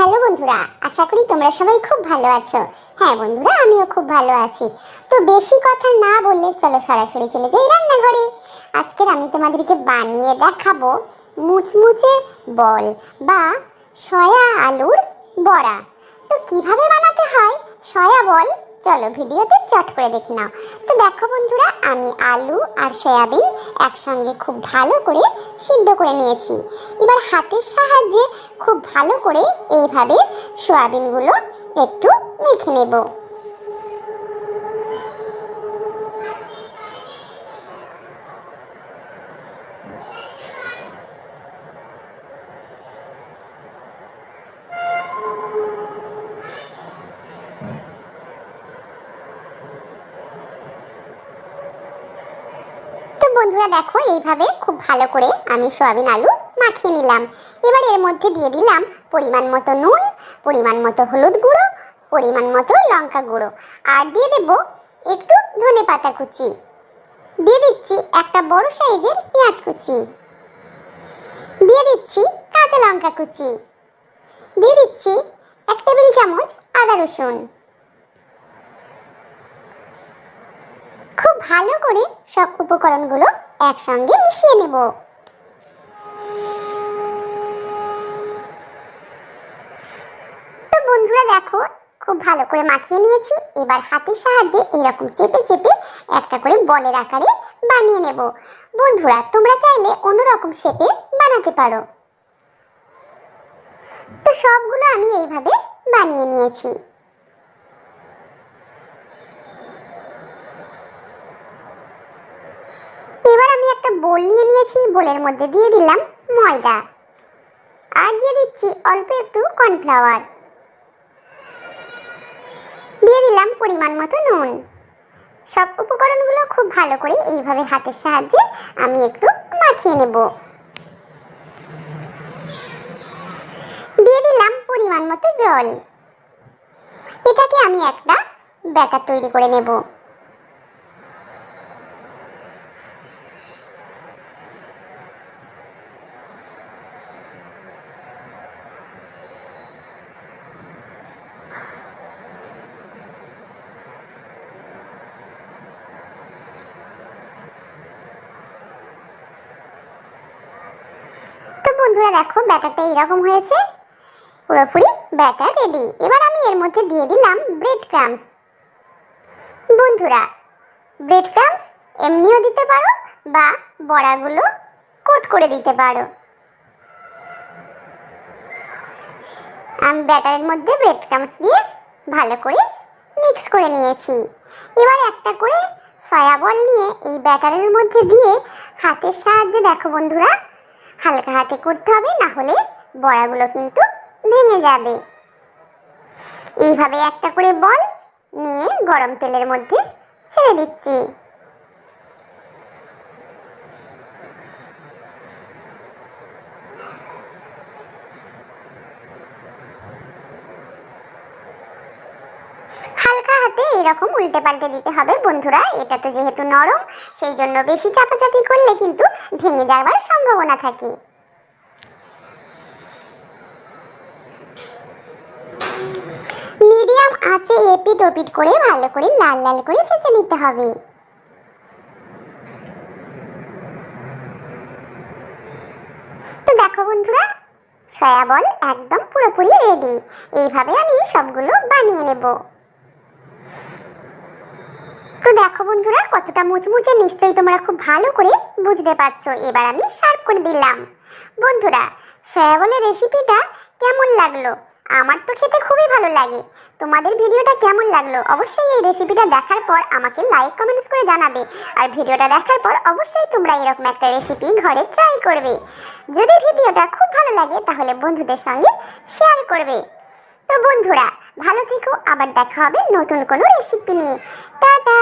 Hello বন্ধুরা, আশা করি তোমরা সবাই খুব ভালো আছো। হ্যাঁ বন্ধুরা, আমিও খুব ভালো আছি। তো বেশি কথা না বললে চলো সরাসরি চলে যাই রান্নাঘরে। আজকের আমি তোমাদেরকে বানিয়ে দেখাবো মুচমুচে বল বা সয়া আলুর বড়া। তো কীভাবে বানাতে হয় সয়া বল? চলো ভিডিওতে চট করে দেখে নাও। তো দেখো বন্ধুরা, আমি আলু আর সয়াবিন একসঙ্গে খুব ভালো করে সিদ্ধ করে নিয়েছি। এবার হাতের সাহায্যে খুব ভালো করে এইভাবে সয়াবিনগুলো একটু মেখে নেব। বন্ধুরা দেখো, এইভাবে খুব ভালো করে আমি সয়াবিন আলু মাখিয়ে নিলাম। এবার এর মধ্যে দিয়ে দিলাম পরিমাণ মতো নুন, পরিমাণ মতো হলুদ গুঁড়ো, পরিমাণ মতো লঙ্কা গুঁড়ো। আর দিয়ে দেব একটু ধনে পাতা কুচি। দিয়ে দিচ্ছি একটা বড় সাইজের পেঁয়াজ কুচি। দিয়ে দিচ্ছি কাঁচা লঙ্কা কুচি। দিয়ে দিচ্ছি এক টেবিল চামচ আদা রসুন খুব ভালো করে সব উপকরণগুলো একসঙ্গে মিশিয়ে নেব। তো বন্ধুরা দেখো, খুব ভালো করে মাখিয়ে নিয়েছি। এবার হাতের সাহায্যে এরকম চেপে চেপে একটা করে বলের আকারে বানিয়ে নেব। বন্ধুরা, তোমরা চাইলে অন্যরকম শেপে বানাতে পারো। তো সবগুলো আমি এইভাবে বানিয়ে নিয়েছি এবার আমি একটা বোল নিয়েছি, বোলের মধ্যে দিয়ে দিলাম ময়দা। আর দিয়ে দিচ্ছি অল্প একটু কর্নফ্লাওয়ার। দিয়ে দিলাম পরিমাণ মতো নুন। সব উপকরণগুলো খুব ভালো করে এইভাবে হাতের সাহায্যে আমি একটু মাখিয়ে নেব। দিয়ে দিলাম পরিমাণ মতো জল। এটাকে আমি একটা ব্যাটার তৈরি করে নেব। বন্ধুরা দেখো, ব্যাটারটা এরকম হয়েছে। পুরোপুরি ব্যাটার রেডি এবার আমি এর মধ্যে দিয়ে দিলাম ব্রেড ক্রামস বন্ধুরা ব্রেড ক্রামস এমনিও দিতে পারো বা বড়াগুলো কোট করে দিতে পারো। আমি ব্যাটারের মধ্যে ব্রেড ক্রামস দিয়ে ভালো করে মিক্স করে নিয়েছি। এবার একটা করে সয়া বল নিয়ে এই ব্যাটারের মধ্যে দিয়ে হাতের সাহায্যে দেখো বন্ধুরা হালকা হাতে করতে হবে, না হলে বড়াগুলো কিন্তু ভেঙে যাবে। এইভাবে একটা করে বল নিয়ে গরম তেলের মধ্যে ছেড়ে দিচ্ছি। হালকা এরকম উল্টে পাল্টে দিতে হবে। বন্ধুরা, এটা তো যেহেতু নরম, সেই জন্য বেশি চাপাচাপি করলে কিন্তু ভেঙে যাওয়ার সম্ভাবনা থাকে। মিডিয়াম আঁচে এপিট ওপিট করে ভালো করে লাল লাল করে ভেজে নিতে হবে। তো দেখো বন্ধুরা, সয়া বল একদম পুরোপুরি রেডি। এইভাবে আমি সবগুলো বানিয়ে নেব। দেখো বন্ধুরা, কতটা মুচমুচে নিশ্চয়ই তোমরা খুব ভালো করে বুঝতে পারছ। এবার আমি সার্ভ করে দিলাম। বন্ধুরা সয়া বলের রেসিপিটা কেমন লাগল? আমার তো খেতে খুবই ভালো লাগে। তোমাদের ভিডিওটা কেমন লাগল? অবশ্যই এই রেসিপিটা দেখার পর আমাকে লাইক কমেন্টস করে জানাবে। আর ভিডিওটা দেখার পর অবশ্যই তোমরা এরকম একটা রেসিপি ঘরে ট্রাই করবে। যদি ভিডিওটা খুব ভালো লাগে, তাহলে বন্ধুদের সঙ্গে শেয়ার করবে। তো বন্ধুরা, ভালো থেকো। আবার দেখা হবে নতুন কোনো রেসিপি নিয়ে। টাটা!